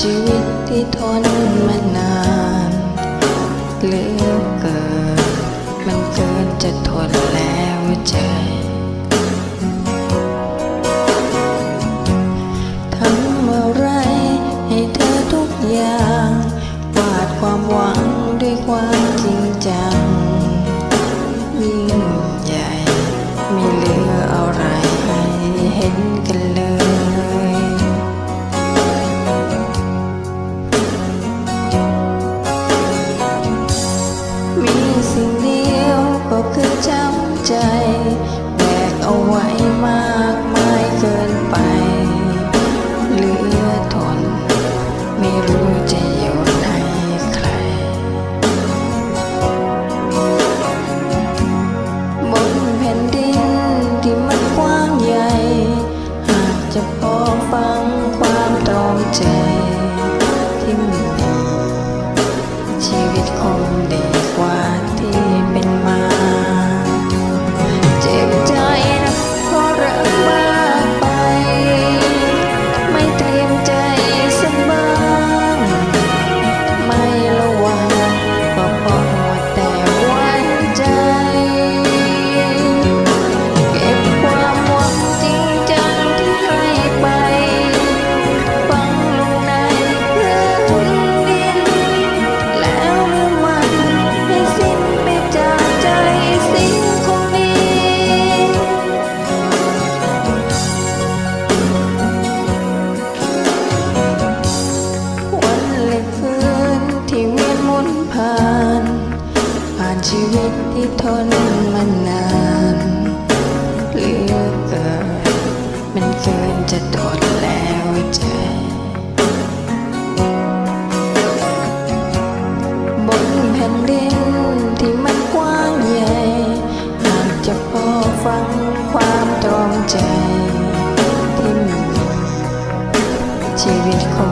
ชีวิตที่ทนมานานเหลือเกิดมันเกินจะทนแล้วใจ 梦里。 ทนมานานหลือเกินมันเกินจะทนแล้วใจบนแผ่นดินที่มักว้างใหญ่หากจะพอฟังความตรงใจ ที่มีชีวิตของ